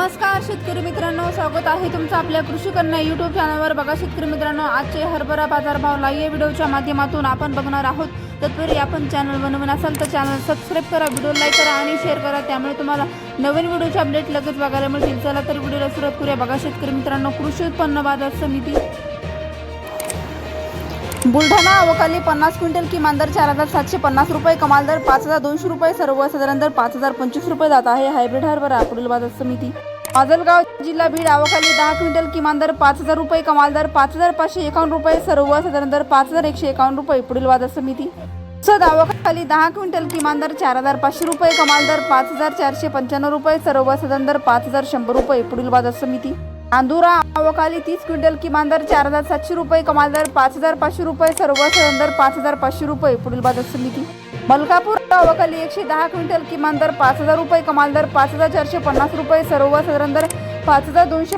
नमस्कार शेतकरी मित्रांनो. स्वागत आहे तुमचं आपल्या कृषी कन्या युट्यूब चॅनलवर बघा शेतकरी मित्रांनो आजचे हरभरा बाजारभाव लाईव्ह व्हिडिओच्या माध्यमातून आपण बघणार आहोत. तत्पूर्वी आपण चॅनल बनवून असाल तर चॅनल सबस्क्राईब करा व्हिडिओ लाईक करा आणि शेअर करा. त्यामुळे तुम्हाला नवीन व्हिडिओचे अपडेट लगेच बघायला मिळतील. चला तर व्हिडिओला सुरुवात करूया. बघा शेतकरी मित्रांनो कृषी उत्पन्न बाजार समिती. बुलढाणा अवकाली पन्नास क्विंटल किमान दर चार हजार सातशे पन्नास रुपये कमाल दर पाच हजार दोनशे रुपये सर्वसाधारण दर पाच हजार पंचवीस रुपये जात आहे. हायब्रिड हरभरा पुढील बाजार समिती. माजलगाव जिल्हा बीड आवाखाली दहा क्विंटल किमान दर पाच हजार रुपये कमाल दर पाच हजार पाचशे एकावन्न रुपये सर्वसाधारण दर पाच हजार एकशे एकावन्न रुपये पुढील बाजार समिती. सद आवाखाली दहा क्विंटल किमान दर चार हजार पाचशे रुपये कमाल दर पाच हजार चारशे पंच्याण्णव रुपये सर्वसाधारण दर पाच हजार शंभर रुपये पुढील बाजार समिती. अंदुरा अवकाली तीस क्विंटल किमान दर चार हजार सातशे रुपये कमाल दर पाच हजार पाचशे रुपये सर्वसाधारण दर पाच हजार पाचशे रुपये. पुढील बाजार समिती. मलकापूर अवकाली एकशे दहा क्विंटल किमान दर पाच हजार रुपये कमाल दर पाच हजार चारशे पन्नास रुपये सर्वसाधारण दर पाच हजार दोनशे